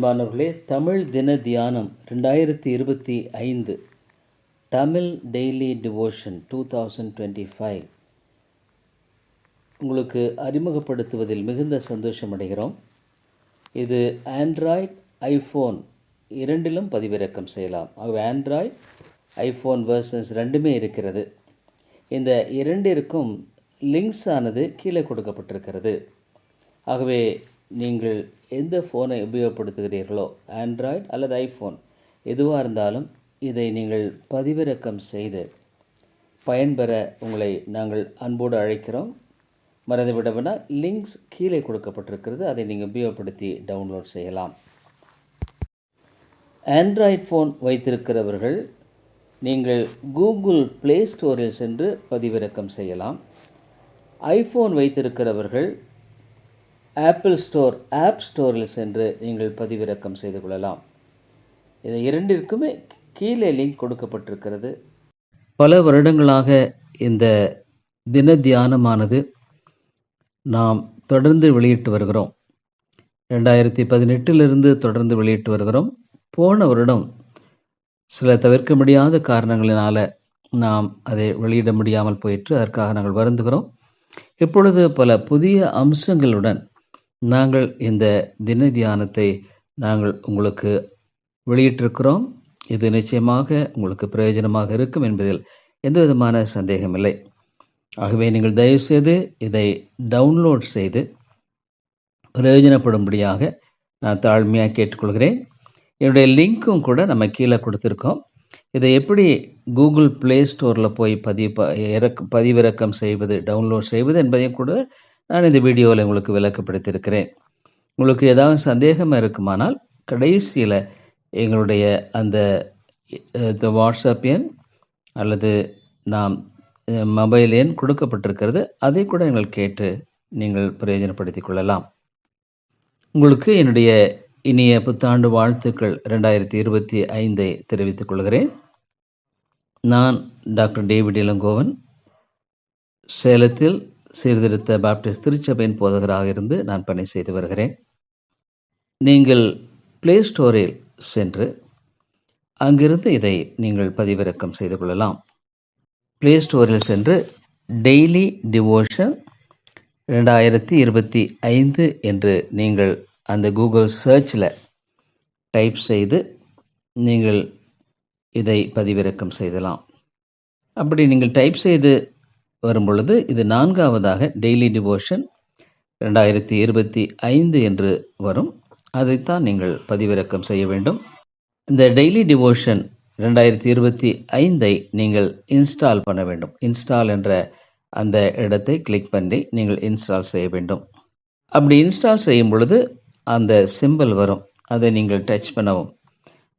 அன்பானவர்களே தமிழ் தின தியானம் ரெண்டாயிரத்தி இருபத்தி ஐந்து Tamil daily devotion two thousand twenty five. உங்களுக்கு அறிமுகப்படுத்துவதில் மிகுந்த சந்தோஷம் அடைகிறோம் இது ஆண்ட்ராய்ட் ஐஃபோன் இரண்டிலும் பதிவிறக்கம் செய்யலாம். ஆகவே ஆண்ட்ராய்ட் ஐஃபோன் வெர்சன்ஸ் ரெண்டுமே இருக்கிறது. இந்த இரண்டிற்கும் லிங்க்ஸ் ஆனது கீழே கொடுக்கப்பட்டிருக்கிறது. ஆகவே நீங்கள் எந்த ஃபோனை உபயோகப்படுத்துகிறீர்களோ ஆண்ட்ராய்டு அல்லது ஐஃபோன் எதுவாக இருந்தாலும் இதை நீங்கள் பதிவிறக்கம் செய்து பயன்பெற உங்களை நாங்கள் அன்போடு அழைக்கிறோம். மறந்துவிடவினா லிங்க்ஸ் கீழே கொடுக்கப்பட்டிருக்கிறது. அதை நீங்கள் உபயோகப்படுத்தி டவுன்லோட் செய்யலாம். ஆண்ட்ராய்ட் ஃபோன் வைத்திருக்கிறவர்கள் நீங்கள் கூகுள் ப்ளே ஸ்டோரில் சென்று பதிவிறக்கம் செய்யலாம். ஐஃபோன் வைத்திருக்கிறவர்கள் ஆப்பிள் ஸ்டோர் ஆப் ஸ்டோரில் சென்று நீங்கள் பதிவிறக்கம் செய்து கொள்ளலாம். இது இரண்டிற்குமே கீழே லிங்க் கொடுக்கப்பட்டிருக்கிறது. பல வருடங்களாக இந்த தின தியானமானது நாம் தொடர்ந்து வெளியிட்டு வருகிறோம். ரெண்டாயிரத்தி பதினெட்டிலிருந்து தொடர்ந்து வெளியிட்டு வருகிறோம். போன வருடம் சில தவிர்க்க முடியாத காரணங்களினால் நாம் அதை வெளியிட முடியாமல் போயிற்று. அதற்காக நாங்கள் வருந்துகிறோம். இப்பொழுது பல புதிய அம்சங்களுடன் நாங்கள் இந்த தின தியானத்தை நாங்கள் உங்களுக்கு வெளியிட்டிருக்கிறோம். இது நிச்சயமாக உங்களுக்கு பிரயோஜனமாக இருக்கும் என்பதில் எந்த விதமான சந்தேகமில்லை ஆகவே நீங்கள் தயவுசெய்து இதை டவுன்லோட் செய்து பிரயோஜனப்படும்படியாக நான் தாழ்மையாக கேட்டுக்கொள்கிறேன். என்னுடைய லிங்க்கும் கூட நம்ம கீழே கொடுத்துருக்கோம். இதை எப்படி கூகுள் ப்ளே ஸ்டோரில் போய் பதிவு இறக்க பதிவிறக்கம் செய்வது டவுன்லோட் செய்வது என்பதையும் கூட நான் இந்த வீடியோவில் உங்களுக்கு விளக்கப்படுத்தியிருக்கிறேன். உங்களுக்கு ஏதாவது சந்தேகமாக இருக்குமானால் கடைசியில் எங்களுடைய அந்த வாட்ஸ்அப் எண் அல்லது நாம் மொபைல் எண் கொடுக்கப்பட்டிருக்கிறது அதை கூட நீங்கள் கேட்டு நீங்கள் பிரயோஜனப்படுத்திக் கொள்ளலாம். உங்களுக்கு என்னுடைய இனிய புத்தாண்டு வாழ்த்துக்கள் ரெண்டாயிரத்தி இருபத்தி ஐந்தை தெரிவித்துக் கொள்கிறேன். நான் டாக்டர் டேவிட் இளங்கோவன். சேலத்தில் சீர்திருத்த பாப்டிஸ்ட் திருச்சபையின் போதகராக இருந்து நான் பணி செய்து வருகிறேன். நீங்கள் பிளே ஸ்டோரில் சென்று அங்கிருந்து இதை நீங்கள் பதிவிறக்கம் செய்து கொள்ளலாம். பிளே ஸ்டோரில் சென்று டெய்லி டிவோஷன் ரெண்டாயிரத்தி இருபத்தி ஐந்து என்று நீங்கள் அந்த கூகுள் சர்ச்சில் டைப் செய்து நீங்கள் இதை பதிவிறக்கம் செய்தலாம். அப்படி நீங்கள் டைப் செய்து வரும் பொழுது இது நான்காவதாக டெய்லி டிவோஷன் ரெண்டாயிரத்தி இருபத்தி ஐந்து என்று வரும். அதைத்தான் நீங்கள் பதிவிறக்கம் செய்ய வேண்டும். இந்த டெய்லி டிவோஷன் ரெண்டாயிரத்தி இருபத்தி ஐந்தை நீங்கள் இன்ஸ்டால் பண்ண வேண்டும். இன்ஸ்டால் என்ற அந்த இடத்தை கிளிக் பண்ணி நீங்கள் இன்ஸ்டால் செய்ய வேண்டும். அப்படி இன்ஸ்டால் செய்யும் பொழுது அந்த சிம்பிள் வரும். அதை நீங்கள் டச் பண்ணவும்.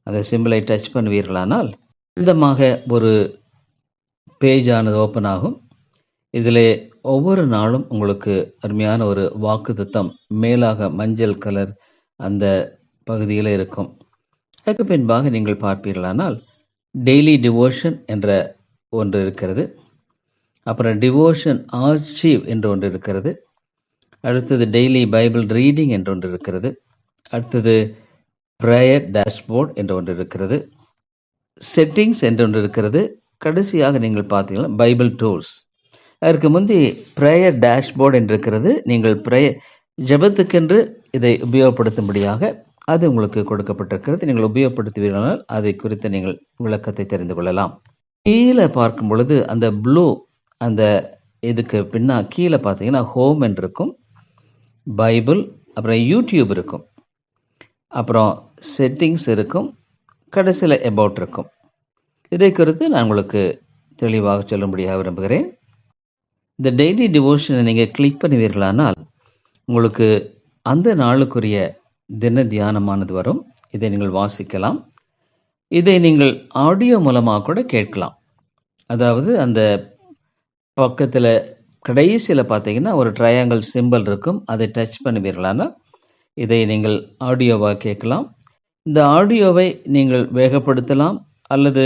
அந்த சிம்பிளை டச் பண்ணுவீர்களானால் விதமாக ஒரு பேஜ் ஆனது ஓப்பன் ஆகும். இதில் ஒவ்வொரு நாளும் உங்களுக்கு அருமையான ஒரு வாக்கு தத்தம் மேலாக மஞ்சள் கலர் அந்த பகுதியில் இருக்கும். அதுக்கு பின்பாக நீங்கள் பார்ப்பீர்களானால் டெய்லி டிவோஷன் என்ற ஒன்று இருக்கிறது. அப்புறம் டிவோஷன் ஆர்ச்சீவ் என்று ஒன்று இருக்கிறது. அடுத்தது டெய்லி பைபிள் ரீடிங் என்று ஒன்று இருக்கிறது. அடுத்தது ப்ரேயர் டேஷ்போர்ட் என்று ஒன்று இருக்கிறது. செட்டிங்ஸ் என்று ஒன்று இருக்கிறது. கடைசியாக நீங்கள் பார்த்தீங்கன்னா பைபிள் டூல்ஸ் அதற்கு முந்தி ப்ரேயர் டேஷ்போர்டு என்று இருக்கிறது நீங்கள் ப்ரேயர் ஜபத்துக்கென்று இதை உபயோகப்படுத்தும்படியாக அது உங்களுக்கு கொடுக்கப்பட்டிருக்கிறது. நீங்கள் உபயோகப்படுத்துவீர்களால் அதை குறித்து நீங்கள் விளக்கத்தை தெரிந்து கொள்ளலாம். கீழே பார்க்கும் பொழுது அந்த ப்ளூ அந்த இதுக்கு பின்னா கீழே பார்த்தீங்கன்னா ஹோம் என்று இருக்கும் பைபிள் அப்புறம் யூடியூப் இருக்கும். அப்புறம் செட்டிங்ஸ் இருக்கும். கடைசியில் எபவுட் இருக்கும். இதை குறித்து நான் உங்களுக்கு தெளிவாக சொல்லும்படியாக விரும்புகிறேன். இந்த டெய்லி டிவோஷனை நீங்கள் கிளிக் பண்ணுவீர்களானால் உங்களுக்கு அந்த நாளுக்குரிய தின தியானமானது வரும். இதை நீங்கள் வாசிக்கலாம். இதை நீங்கள் ஆடியோ மூலமாக கூட கேட்கலாம். அதாவது அந்த பக்கத்தில் கடைசியில் பார்த்தீங்கன்னா ஒரு ட்ரையாங்கிள் சிம்பிள் இருக்கும். அதை டச் பண்ணுவீர்களானால் இதை நீங்கள் ஆடியோவாக கேட்கலாம். இந்த ஆடியோவை நீங்கள் வேகப்படுத்தலாம் அல்லது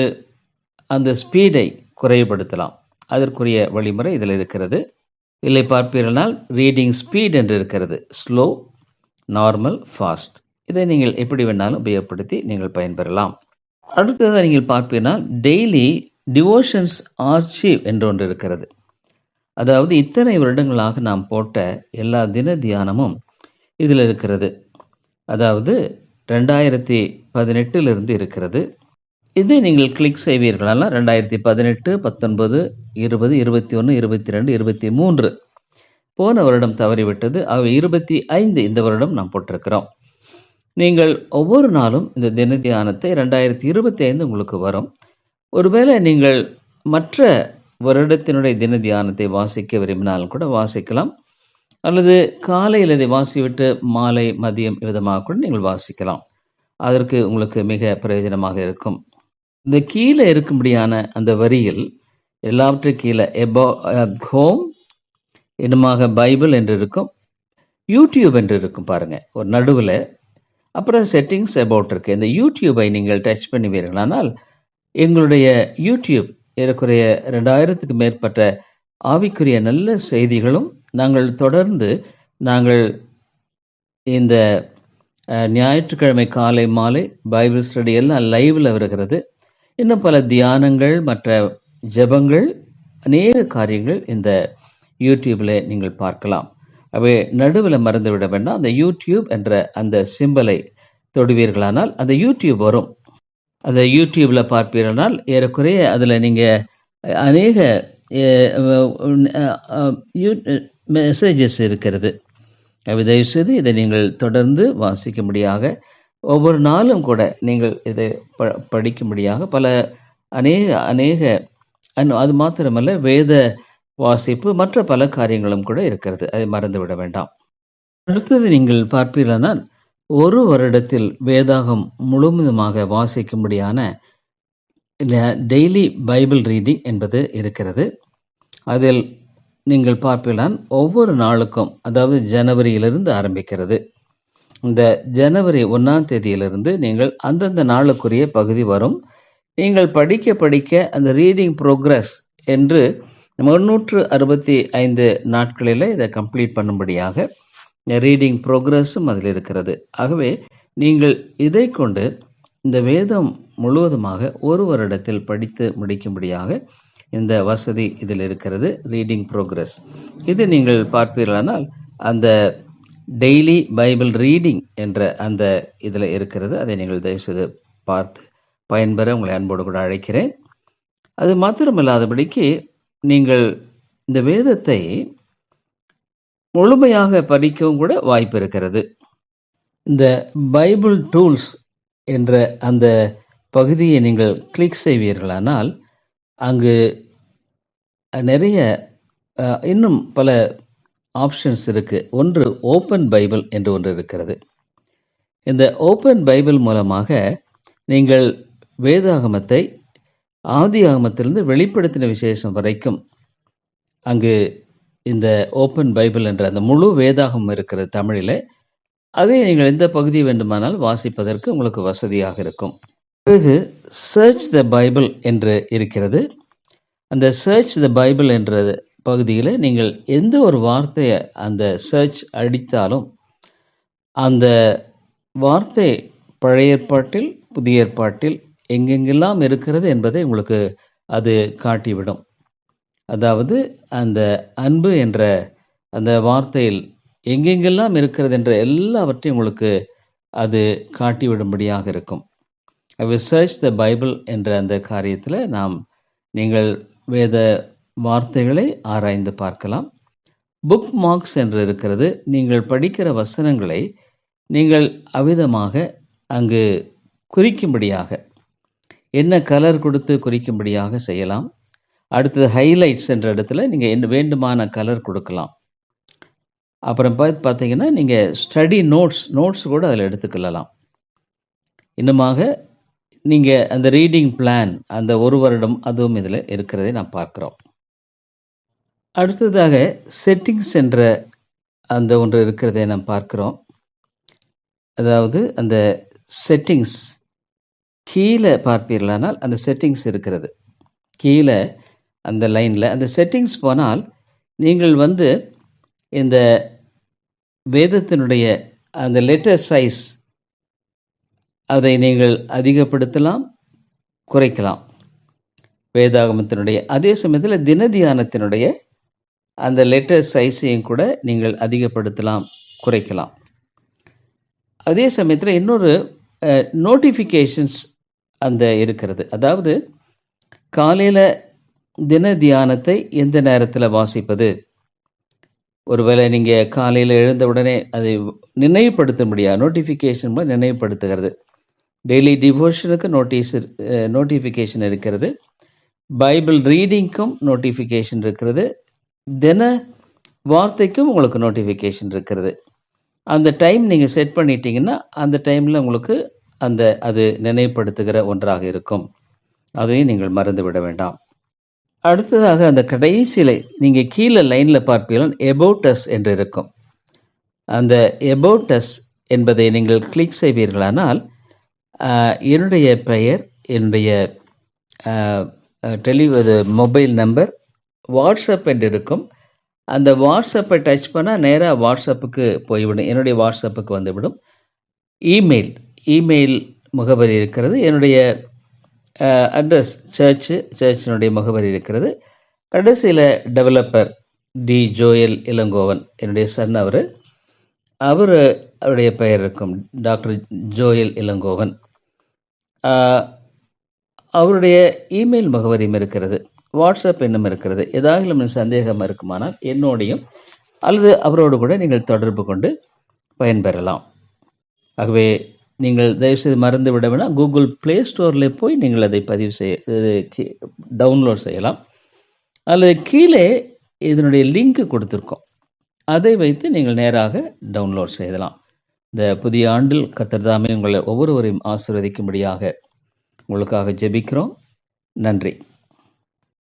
அந்த ஸ்பீடை குறைவுபடுத்தலாம். அதற்குரிய வழிமுறை இதில் இருக்கிறது. இல்லை பார்ப்பீர்களால் ரீடிங் ஸ்பீட் என்று இருக்கிறது. ஸ்லோ நார்மல் ஃபாஸ்ட் இதை நீங்கள் எப்படி வேணாலும் உபயோகப்படுத்தி நீங்கள் பயன்பெறலாம். அடுத்ததாக நீங்கள் பார்ப்பீங்கன்னா டெய்லி டிவோஷன்ஸ் ஆர்ச்சிவ் என்று ஒன்று இருக்கிறது. அதாவது இத்தனை வருடங்களாக நாம் போட்ட எல்லா தின தியானமும் இதில் இருக்கிறது. அதாவது ரெண்டாயிரத்தி பதினெட்டிலிருந்து இருக்கிறது. இதை நீங்கள் கிளிக் செய்வீர்களானால் ரெண்டாயிரத்தி பதினெட்டு பத்தொன்பது இருபது இருபத்தி ஒன்று இருபத்தி ரெண்டு இருபத்தி மூன்று. போன வருடம் தவறிவிட்டது. ஆகவே இருபத்தி ஐந்து இந்த வருடம் நாம் போட்டிருக்கிறோம். நீங்கள் ஒவ்வொரு நாளும் இந்த தின தியானத்தை ரெண்டாயிரத்தி இருபத்தி ஐந்து உங்களுக்கு வரும். ஒருவேளை நீங்கள் மற்ற வருடத்தினுடைய தின தியானத்தை வாசிக்க விரும்பினாலும் கூட வாசிக்கலாம். அல்லது காலையில் இதை வாசிவிட்டு மாலை மதியம் விதமாக கூட நீங்கள் வாசிக்கலாம். அதற்கு உங்களுக்கு மிக பிரயோஜனமாக இருக்கும். இந்த கீழே இருக்கும்படியான அந்த வரியில் எல்லாவற்றையும் கீழே எபோ ஹோம் இன்னுமாக பைபிள் என்று இருக்கும் யூடியூப் என்று இருக்கும் பாருங்கள் ஒரு நடுவில். அப்புறம் செட்டிங்ஸ் அபவுட் இருக்கு. இந்த யூடியூபை நீங்கள் டச் பண்ணுவீர்களானால் எங்களுடைய யூடியூப் ஏறக்குறைய ரெண்டாயிரத்துக்கு மேற்பட்ட ஆவிக்குரிய நல்ல செய்திகளும் நாங்கள் தொடர்ந்து நாங்கள் இந்த ஞாயிற்றுக்கிழமை காலை மாலை பைபிள் ஸ்டடி எல்லாம் லைவில் வருகிறது. இன்னும் பல தியானங்கள் மற்ற ஜெபங்கள் அநேக காரியங்கள் இந்த யூடியூப்ல நீங்கள் பார்க்கலாம். அவை நடுவில் மறந்து விட வேண்டாம். அந்த யூடியூப் என்ற அந்த சிம்பலை தொடுவீர்களானால் அந்த யூடியூப் வரும். அந்த யூடியூப்ல பார்ப்பீர்களானால் ஏறக்குறைய அதில் நீங்கள் அநேக மெசேஜஸ் இருக்கிறது. தயவுசெய்து இதை நீங்கள் தொடர்ந்து வாசிக்க முடியாத ஒவ்வொரு நாளும் கூட நீங்கள் இதை ப படிக்கும்படியாக பல அநேக அநேக அன்- அது மாத்திரமல்ல வேத வாசிப்பு மற்ற பல காரியங்களும் கூட இருக்கிறது. அதை மறந்து விட வேண்டாம். அடுத்தது நீங்கள் பார்ப்பீர்களானால் ஒரு வருடத்தில் வேதாகம் முழுவதுமாக வாசிக்கும்படியான டெய்லி பைபிள் ரீடிங் என்பது இருக்கிறது. அதில் நீங்கள் பார்ப்பீர்களான் ஒவ்வொரு நாளுக்கும் அதாவது ஜனவரியிலிருந்து ஆரம்பிக்கிறது. இந்த ஜனவரி ஒன்றாம் தேதியிலிருந்து நீங்கள் அந்தந்த நாளுக்குரிய பகுதி வரும். நீங்கள் படிக்க படிக்க அந்த ரீடிங் ப்ரோக்ரஸ் என்று முன்னூற்று அறுபத்தி ஐந்து நாட்களில் இதை கம்ப்ளீட் பண்ணும்படியாக ரீடிங் ப்ரோக்ரஸும் அதில் இருக்கிறது. ஆகவே நீங்கள் இதை கொண்டு இந்த வேதம் முழுவதுமாக ஒரு வருடத்தில் படித்து முடிக்கும்படியாக இந்த வசதி இதில் இருக்கிறது ரீடிங் ப்ரோக்ரஸ் இது நீங்கள் பார்ப்பீர்களானால் அந்த டெய்லி பைபிள் ரீடிங் என்ற அந்த இதில் இருக்கிறது. அதை நீங்கள் தயவுசெய்து பார்த்து பயன்பெற உங்களை அன்போடு கூட அழைக்கிறேன். அது மாத்திரமில்லாதபடிக்கு நீங்கள் இந்த வேதத்தை முழுமையாக படிக்கவும் கூட வாய்ப்பு இருக்கிறது. இந்த பைபிள் டூல்ஸ் என்ற அந்த பகுதியை நீங்கள் கிளிக் செய்வீர்களானால் அங்கு நிறைய இன்னும் பல ஆப்ஷன்ஸ் இருக்குது ஒன்று ஓப்பன் பைபிள் என்று ஒன்று இருக்கிறது. இந்த ஓப்பன் பைபிள் மூலமாக நீங்கள் வேதாகமத்தை ஆதி ஆகமத்திலிருந்து வெளிப்படுத்தின விசேஷம் வரைக்கும் அங்கு இந்த ஓப்பன் பைபிள் என்ற அந்த முழு வேதாகம் இருக்கிறது தமிழில். அதை நீங்கள் எந்த பகுதி வேண்டுமானால் வாசிப்பதற்கு உங்களுக்கு வசதியாக இருக்கும். பிறகு சர்ச் த பைபிள் என்று இருக்கிறது. அந்த சர்ச் த பைபிள் என்ற பகுதியில் நீங்கள் எந்த ஒரு வார்த்தையை அந்த சர்ச் அடித்தாலும் அந்த வார்த்தை பழைய ஏற்பாட்டில் புதிய ஏற்பாட்டில் எங்கெங்கெல்லாம் இருக்கிறது என்பதை உங்களுக்கு அது காட்டிவிடும். அதாவது அந்த அன்பு என்ற அந்த வார்த்தையில் எங்கெங்கெல்லாம் இருக்கிறது என்ற எல்லாவற்றையும் உங்களுக்கு அது காட்டிவிடும்படியாக இருக்கும். சர்ச் த பைபிள் என்ற அந்த காரியத்தில் நாம் நீங்கள் வேத வார்த்தைகளை ஆராய்ந்து பார்க்கலாம். புக் மார்க்ஸ் என்று இருக்கிறது. நீங்கள் படிக்கிற வசனங்களை நீங்கள் அவிதமாக அங்கு குறிக்கும்படியாக என்ன கலர் கொடுத்து குறிக்கும்படியாக செய்யலாம். அடுத்தது ஹைலைட்ஸ் என்ற இடத்துல நீங்கள் என்ன வேண்டுமான கலர் கொடுக்கலாம். அப்புறம் பார்த்து பார்த்தீங்கன்னா நீங்கள் ஸ்டடி நோட்ஸ் நோட்ஸ் கூட அதில் எடுத்துக்கொள்ளலாம். இன்னுமாக நீங்கள் அந்த ரீடிங் பிளான் அந்த ஒரு வருடம் அதுவும் இதில் இருக்கிறதை நான் பார்க்குறோம். அடுத்ததாக செட்டிங்ஸ் என்ற அந்த ஒன்று இருக்கிறதை நாம் பார்க்குறோம். அதாவது அந்த செட்டிங்ஸ் கீழே பார்ப்பீர்களானால் அந்த செட்டிங்ஸ் இருக்கிறது. கீழே அந்த லைனில் அந்த செட்டிங்ஸ் போனால் நீங்கள் வந்து இந்த வேதத்தினுடைய அந்த லெட்டர் சைஸ் அதை நீங்கள் அதிகப்படுத்தலாம் குறைக்கலாம். வேதாகமத்தினுடைய அதே சமயத்தில் தினதியானத்தினுடைய அந்த லெட்டர் சைஸையும் கூட நீங்கள் அதிகப்படுத்தலாம் குறைக்கலாம். அதே சமயத்தில் இன்னொரு நோட்டிஃபிகேஷன்ஸ் அந்த இருக்கிறது. அதாவது காலையில் தின தியானத்தை எந்த நேரத்தில் வாசிப்பது? ஒருவேளை நீங்கள் காலையில் எழுந்த உடனே அதை நினைவுபடுத்த முடியாது நோட்டிஃபிகேஷன் மூலம் நினைவுபடுத்துகிறது. டெய்லி டிவோஷனுக்கு நோட்டீஸ் நோட்டிஃபிகேஷன் இருக்கிறது. பைபிள் ரீடிங்க்கும் நோட்டிஃபிகேஷன் இருக்கிறது. தின வார்த்தைக்கும் உங்களுக்கு நோட்டிஃபிகேஷன் இருக்கிறது. அந்த டைம் நீங்கள் செட் பண்ணிட்டீங்கன்னா அந்த டைமில் உங்களுக்கு அந்த அது நினைவுபடுத்துகிற ஒன்றாக இருக்கும். அதையும் நீங்கள் மறந்து விட வேண்டாம். அடுத்ததாக அந்த கடைசியில் நீங்கள் கீழே லைனில் பார்ப்பீர்கள் எபோட்டஸ் என்று இருக்கும். அந்த எபோட்டஸ் என்பதை நீங்கள் கிளிக் செய்வீர்களானால் என்னுடைய பெயர் என்னுடைய டெலி மொபைல் நம்பர் வாட்ஸ்அப் என்று இருக்கும். அந்த வாட்ஸ்அப்பை டச் பண்ணால் நேராக வாட்ஸ்அப்புக்கு போய்விடும். என்னுடைய வாட்ஸ்அப்புக்கு வந்துவிடும். இமெயில் இமெயில் முகவரி இருக்கிறது. என்னுடைய அட்ரஸ் சர்ச்சு சர்ச்சினுடைய முகவரி இருக்கிறது. கடைசியில் டெவலப்பர் டி ஜோயல் இளங்கோவன் என்னுடைய சன் அவர். அவர் அவருடைய பெயர் இருக்கும். Doctor Joel Elangovan. அவருடைய இமெயில் முகவரியும் இருக்கிறது. வாட்ஸ்அப் எண்ணம் இருக்கிறது. ஏதாவது சந்தேகம் இருக்குமானால் என்னோடையும் அல்லது அவரோடு கூட நீங்கள் தொடர்பு கொண்டு பயன்பெறலாம். ஆகவே நீங்கள் தயவுசெய்து மறந்து விடவேனா கூகுள் ப்ளே ஸ்டோரில் போய் நீங்கள் அதை பதிவு செய்ய டவுன்லோட் செய்யலாம். அல்லது கீழே இதனுடைய லிங்க் கொடுத்துருக்கோம். அதை வைத்து நீங்கள் நேராக டவுன்லோட் செய்யலாம். இந்த புதிய ஆண்டில் கத்தர்தாமே உங்களை ஒவ்வொருவரையும் ஆசிர்வதிக்கும்படியாக உங்களுக்காக ஜெபிக்கிறோம். நன்றி.